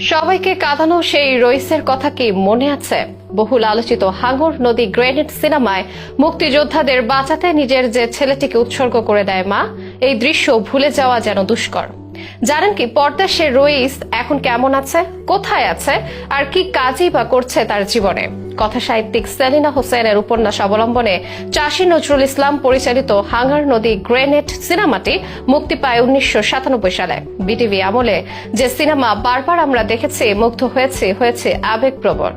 সবাইকে কাঁদানো সেই রইসের কথা কি মনে আছে? বহুল আলোচিত হাঙ্গর নদী গ্রেনেড সিনেমায় মুক্তিযোদ্ধাদের বাঁচাতে নিজের যে ছেলেটিকে উৎসর্গ করে দেয় মা, এই দৃশ্য ভুলে যাওয়া যেন দুষ্কর। জানেন কি পর্দার সে রইস এখন কেমন আছে, কোথায় আছে, আর কি কাজই বা করছে তার জীবনে। কথা সাহিত্যিক সেলিনা হোসেনের উপন্যাস অবলম্বনে চাষী নজরুল ইসলাম পরিচালিত হাঙ্গার নদী গ্রেনেড সিনেমাটি মুক্তি পায় উনিশশো সাতানব্বই সালে। বিটিভি আমলে যে সিনেমা বারবার আমরা দেখেছি, মুগ্ধ হয়েছে হয়েছে আবেগপ্রবণ।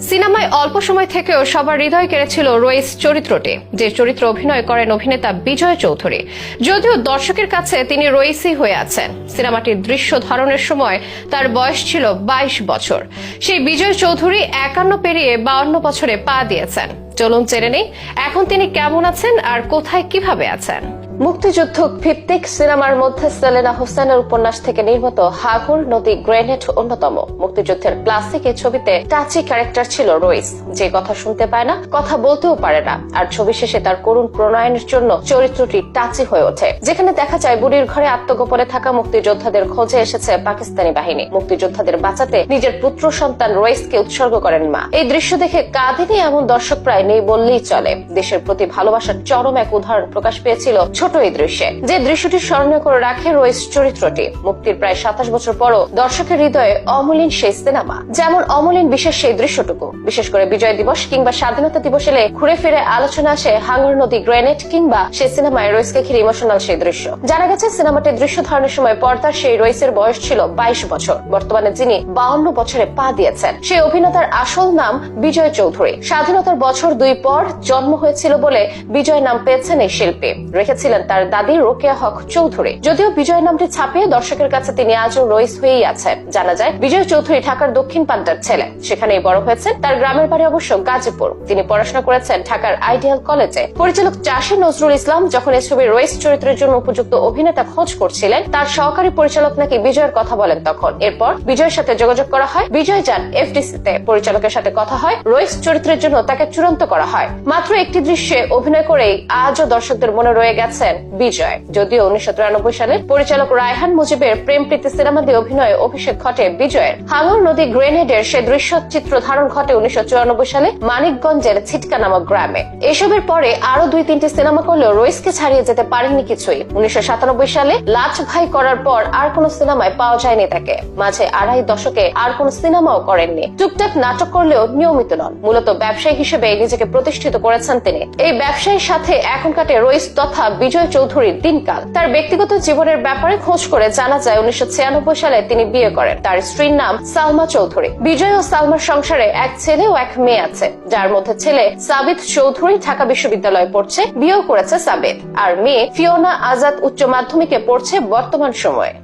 সিনেমায় অল্প সময় থেকেও সবার হৃদয় কেড়েছিল রইস চরিত্রটি, যে চরিত্র অভিনয় করেন অভিনেতা বিজয় চৌধুরী। যদিও দর্শকের কাছে তিনি রইসই হয়ে আছেন, সিনেমাটির দৃশ্য ধারণের সময় তার বয়স ছিল বাইশ বছর। সেই বিজয় চৌধুরী একান্ন পেরিয়ে বাউন্ন বছরে পা দিয়েছেন। চলুন জেনে নেই, এখন তিনি কেমন আছেন আর কোথায় কীভাবে আছেন। মুক্তিযুদ্ধ ভিত্তিক সিনেমার মধ্যে সেলেনা হোসেনের উপন্যাস থেকে নির্মিত হাগুর নদী গ্রেনেড অন্যতম। মুক্তিযুদ্ধের ক্লাসিক এই ছবিতে টাচি ক্যারেক্টার ছিল রইস। যে কথা শুনতে পায় না, কথা বলতেও পারে না। আর ছবি শেষে তার করুণ প্রণয়নের জন্য চরিত্রটি টাচি হয়ে ওঠে। যেখানে দেখা যায়, বুড়ির ঘরে আত্মগোপনে থাকা মুক্তিযোদ্ধাদের খোঁজে এসেছে পাকিস্তানি বাহিনী। মুক্তিযোদ্ধাদের বাঁচাতে নিজের পুত্র সন্তান রইসকে উৎসর্গ করেন মা। এই দৃশ্য দেখে কাঁদেনি এমন দর্শক প্রায় নেই বললেই চলে। দেশের প্রতি ভালোবাসার চরম এক উদাহরণ প্রকাশ পেয়েছিল ছোট এই দৃশ্যে। যে দৃশ্যটি স্মরণীয় করে রাখে রয়েস চরিত্রটি। মুক্তির প্রায় সাতাশ বছর পরও দর্শকের হৃদয়ে অমলিন সেই সিনেমা। যেমন অমলিন বিশেষ সেই দৃশ্যটুকু। বিশেষ করে বিজয় দিবস কিংবা স্বাধীনতা দিবস এলে ঘুরে ফিরে আলোচনা আসে হাঙ্গর নদী গ্রেনেড কিংবা সেই সিনেমায় রয়েসকে ঘিরে ইমোশনাল সেই দৃশ্য। জানা গেছে সিনেমাটির দৃশ্য ধারণের সময় পর্দার সেই রয়েসের বয়স ছিল বাইশ বছর। বর্তমানে যিনি বাউন্ন বছরে পা দিয়েছেন। সেই অভিনেতার আসল নাম বিজয় চৌধুরী। স্বাধীনতার বছর দুই পর জন্ম হয়েছিল বলে বিজয় নাম পেয়েছেন এই শিল্পী। রেখেছিলেন তার দাদি রোকেয়া হক চৌধুরী। যদিও বিজয় নামটি ছাপিয়ে দর্শকের কাছে তিনি আজও রইস হয়েই আছেন জানা যায়, বিজয় চৌধুরী ঢাকার দক্ষিণ পান্ডার ছেলে। সেখানেই বড় হয়েছেন তার গ্রামের বাড়ি অবশ্য গাজীপুর। তিনি পড়াশোনা করেছেন ঢাকার আইডিয়াল কলেজে। পরিচালক চাষী নজরুল ইসলাম যখন এই ছবির রইস চরিত্রের জন্য উপযুক্ত অভিনেতা খোঁজ করছিলেন, তার সহকারী পরিচালক নাকি বিজয়ের কথা বলেন তখন। এরপর বিজয়ের সাথে যোগাযোগ করা হয়। বিজয় যান এফডিসিতে। পরিচালকের সাথে কথা হয়। রইস চরিত্রের জন্য তাকে চূড়ান্ত করা হয়। মাত্র একটি দৃশ্যে অভিনয় করেই আজও দর্শকদের মনে রয়ে গেছেন বিজয়। যদিও উনিশশো সালে পরিচালক রায়হান মুজিবের প্রেম প্রীতি সিনেমা দিয়ে অভিনয়ে অভিষেক ঘটে বিজয়ের। হাঙ্গর নদী গ্রেনেডের সে দৃশ্য চিত্র ধারণ ঘটে উনিশশো চুরানব্বই সালে মানিকগঞ্জের ছিটকা নামক গ্রামে। এসবের পরে আরও দুই তিনটি সিনেমা করলেও রইসকে ছাড়িয়ে যেতে পারেননি কিছুই। উনিশশো সালে লাচ ভাই করার পর আর কোন সিনেমায় পাওয়া যায়নি তাকে। মাঝে আড়াই দশকে আর কোন সিনেমাও করেননি। টুকটাক নাটক করলেও নিয়মিত নন। মূলত ব্যবসায়ী হিসেবে নিজেকে প্রতিষ্ঠিত করেছেন তিনি। এই ব্যবসায়ীর সাথে এখন কাটে রইস তথা বিজয় চৌধুরীর দিনকাল। তার ব্যক্তিগত জীবনের ব্যাপারে খোঁজ করে জানা যায়, উনিশশো সালে তিনি বিয়ে করেন। তার স্ত্রীর নাম সালমা চৌধুরী। বিজয় ও সালমার সংসারে এক ছেলে ও এক মেয়ে আছে। যার মধ্যে ছেলে সাবিত চৌধুরী ঢাকা বিশ্ববিদ্যালয়ে পড়ছে, বিয়েও করেছে সাবিত। আর মেয়ে ফিওনা আজাদ উচ্চ মাধ্যমিকে পড়ছে বর্তমান সময়ে।